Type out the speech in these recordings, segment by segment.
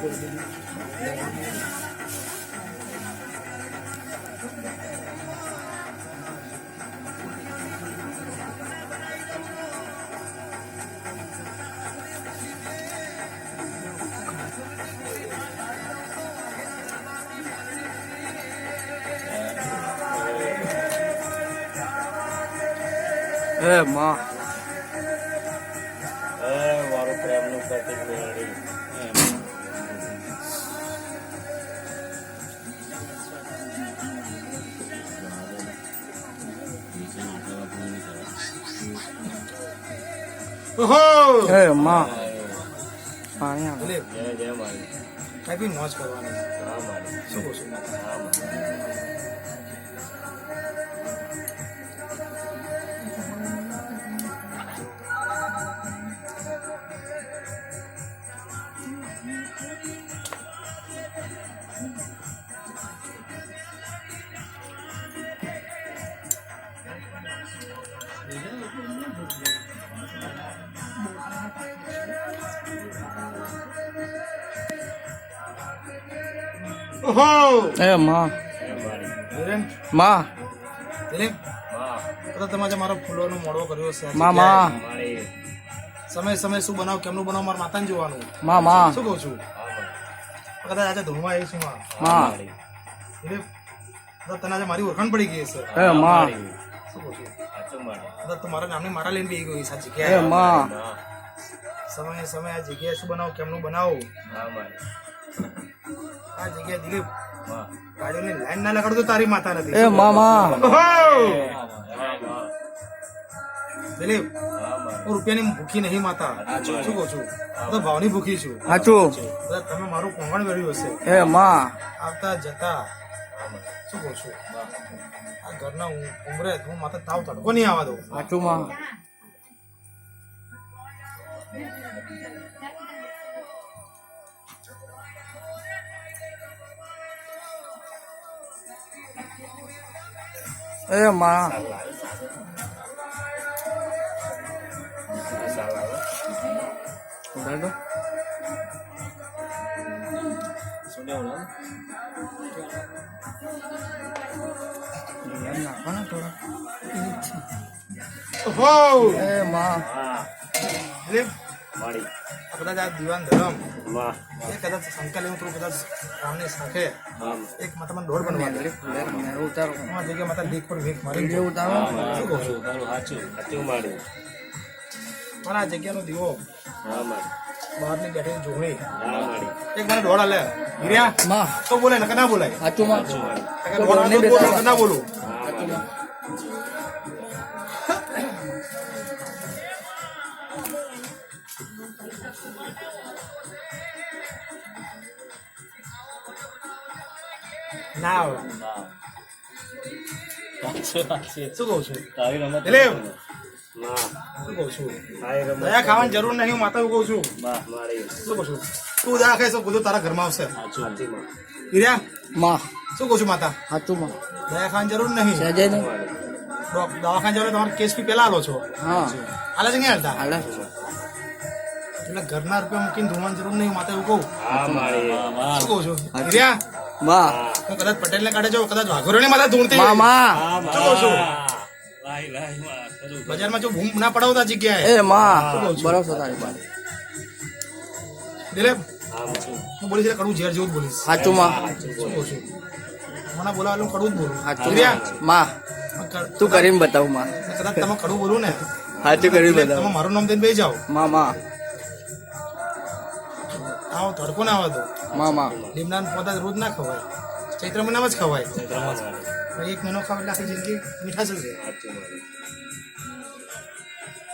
એ માં. એ મારું પ્રેમનું પ્રતીક મેળવી એ માં. પાણી આવે જય જય મારી. કઈ બી મોજ કરવાની. હા મારી. શું કહું છું? એ માં. માં. દિલીપ હા તો તમે મારો ફૂલોનો મોડો કર્યો છે માં માં. મારી સમય સમય શું બનાવ કેમનું બનાવ મારા માતાને જોવાનું. માં માં. શું કહું છું? કદાચ આજે ધૂળમાં આવીશું છું માં. તને આજે મારી ઓળખાણ પડી ગઈ છે એ માં. શું કહું છું? સાચું મારી કદાચ તું મારા નામની મારા લઈને બી ગઈ એ જગ્યાએ. માં. સમય સમય આ જગ્યાએ શું બનાવું કેમનું બનાવો? હા આ જગ્યાએ દિલીપ ગાડીઓની લાઈન ના લગાડતો તારી માતા નથી. એ દિલીપ હું રૂપિયાની ભૂખી નહીં માતા. શું કહું છું? તો ભાવની ભૂખી છું. સાચું તમે મારું કોંગણ વેળ્યું હશે. એ માં. આવતા જતા શું કહું છું? આ ઘરના ઉમરે હું માથે તાવ તડકો નહીં આવવા દઉં. સાચું માં. એ માં સાલ આવે ઉડાડ દો શું લેવું ને? એમ નાખો ને થોડા ઓહો! એ માં હા દિલીપ મારી આ કદાચ આ દિવાન ધરમ એ કદાચ શંકા લેવું તો કદાચ રામની સાથે એક માતા મને દોડ બનવા દે. ઉતારો. આ જગ્યાએ માતા લીક પર વીક મારી જે ઉતારો. શું કહું છું? સાચું. સાચું મારી પણ આ જગ્યાનો દીવો હા મારી બહારની બેઠી જોગણી હા એક મને દોડ આલે. હીર્યા માં. તો બોલે નકર ના બોલાય. સાચું માં. ના બોલું. ના આવે હા સાચું સાચું શું કહું છું! ના શું કહું છું દયા ખાવાની જરૂર નહીં હું માતા કહું છું. શું કહું છું? તું દયા ખાઈશ તો બધું તારા ઘરમાં આવશે. હીર્યા માં. શું કહું છું માતા? સાચું માં. દયા ખાવાની જરૂર નહીં. સહેજે નહીં. દવાખાને જવાનું તમારે કેસ ફી પેલા આલો છો. હા. હાલે છે નહીં હાલતા? હાલે એટલે ઘરના રૂપિયા મૂકીને ધોવાની જરૂર નહીં માતા એવું કહું. શું કહું છું? હીર્યા માં હું કદાચ પટેલ ને કાઢે જાઉં કદાચ વાઘોરણી માતા ધૂણતી માં માં હા શું કહું છું? લાઈ લાઈ માં કરું બજારમાં જો બૂમ ના પડાવતા જગ્યાએ. એ માં છું? બરોબર તારી વાત દિલીપ હું બોલીશ એટલે કડવું ઝેર જેવું જ બોલીશ. સાચું માં. શું કહું છું? મને બોલાવેલું હું કડવું જ બોલું. સાચું માં તું કરીને બતાવું માં. કદાચ તમે કડવું બોલું ને. સાચું કરીને તમે મારું નામ દઈને બેસી જાઓ. માં માં. આવો તડકો ના આવે. તો માં માં. લીમડા પોતા રોજ ના ખવાય. ચૈત્ર મહિનામાં જ ખવાય. એક મહિનો ખાવ એટલે આખી જિંદગી મીઠાશ જ છે સાચું મારી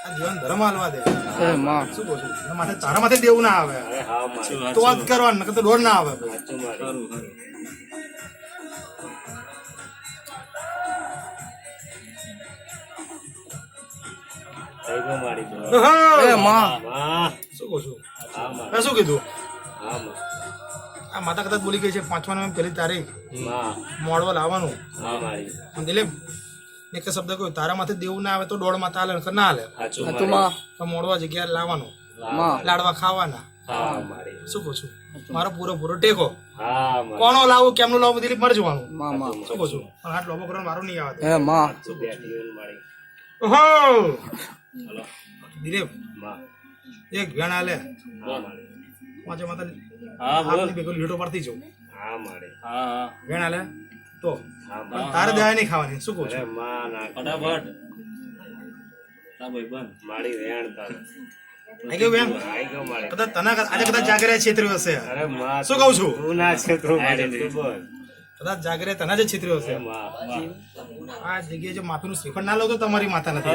આ જીવન ધર્મ હાલવા દે. શું કહું છું? તારા માથે દેવું ના આવે. અરે હા મારી તો વાત. કરવાનું નકર તો દોડ ના આવે. શું કહું છું? મેં શું કીધું? માતા કદાચ બોલી ગઈ છે પાંચમા નવેમ્બર પહેલી તારીખ. મોડવા લાવવાનું. હા દિલીપ એક શબ્દ કહ્યું તારા માથે દેવું ના આવે તો દોડ માતા હાલે નકર ના હાલે. મોડવા જગ્યા લાવવાનું. લાડવા ખાવાના. શું કહું છું? મારો પૂરો પૂરો ટેકો. હા માં કોનો લાવો કેમનું લાવો બધી મર જોવાનું. માં માં શું કહું છું? પણ હાથ લોબો કરવાનું મારું નહીં આવે. ઓહો! દિલીપ એક ગણા આલે. વાંચે માતા હા બોલ. ભેગો લીટો પડતી જાઉં. હા મારે. હા વેણ આલે તો. તારે દયા નહીં ખાવાની શું કહું અરે છું માં ના ફટાફટ. તા ભાઈ બન મારી વેણ તારે. આઈ ગયું વેણ? આઈ ગયો મારી. કદાચ તને આજે કદાચ જાગરે છેતર્યો હશે. શું કહું છું? તું ના છે મારી બોલ. કદાચ જાગરે તને જ છેતર્યો હશે. આ જગ્યાએ જો માથુનું શ્રીફળ ના લો તો તમારી માતા નથી.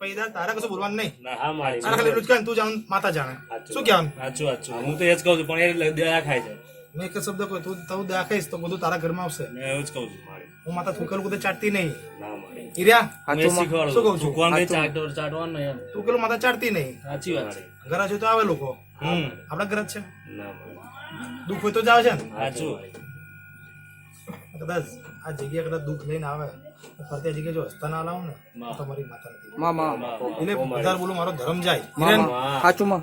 પૈદા તારે કશું બોલવાનું નહીં. હા મારી તારે ખાલી એટલું જ તું જાણ માતા જાણે. શું કહેવાનું? સાચું સાચું. હું તો એ જ કહું છું પણ એ દયા ખાય છે. મેં એક શબ્દ કહ્યું તું તું દાખવીશ તો બધું તારા ઘરમાં આવશે. મેં એવું જ કહું છું મારી. હું માતા થૂકેલું બધું ચાટતી નહીં. ના મારી. હીર્યા મેં હાચું માં શીખવાડું. શું કહું છું? ભગવાન કઈ ચાટો- ચાટવાનું નહીં એમ. માતા ચાટતી નહીં. સાચી વાત છે. ઘરે છે તો આવે લોકો. હમ આપણા ઘર જ છે. દુઃખ હોય તો જ આવે છે ને? સાચું. કદાચ આ જગ્યાએ કદાચ દુઃખ લઈને આવે. ફરતી જગ્યાએ જો હસતા ના લાવું ને તો મારી માતા નથી. માં માં. એટલે વધારે બોલું મારો ધર્મ જાય. હિરેન, માં. માં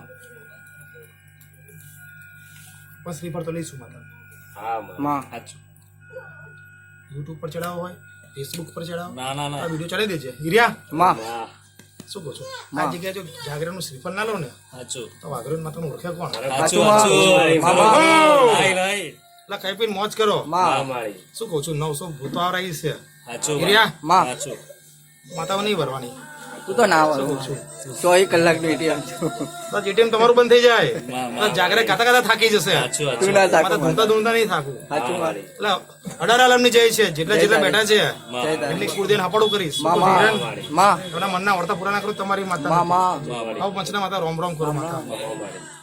પણ શ્રીફળ તો લઈશું માતા. હા માં. સાચું. યુટ્યુબ પર ચડાવો હોય ફેસબુક પર ચડાવો ના ના આ વિડિયો ચડાવી દેજે. હિરિયા. માં. શું કહો છો? આ જગ્યાએ જો જાગરણનું શ્રીફળ ના લો ને સાચું. તો વાઘરણ માતાનું ઓળખે કોણ? સાચું સાચું ખાઈ પીને મોજ કરો. માં. શું કહું છું નવસો ભૂતો આવરાઈ છે. સાચું માં. માતાઓ નહીં ભરવાની. તું તો ના આવડું ચોવીસ કલાકની એટીએમ તો એટીએમ તમારું બંધ થઈ જાય. જાગરે ગાતા ગાતા થાકી જશે. તું ના માતા ધૂમતા ધૂમતા નહીં થાકું. હાચું માં એટલે અઢાર આલમની જય છે જેટલા જેટલા બેઠા છે. માં એટલી કુળદેવ હપાડું કરીશ. માં એમના મનના વર્તા પૂરા ના કરું તમારી માતા. માં માં. પંચના માતા રોમ રોમ કરું માતા. મારી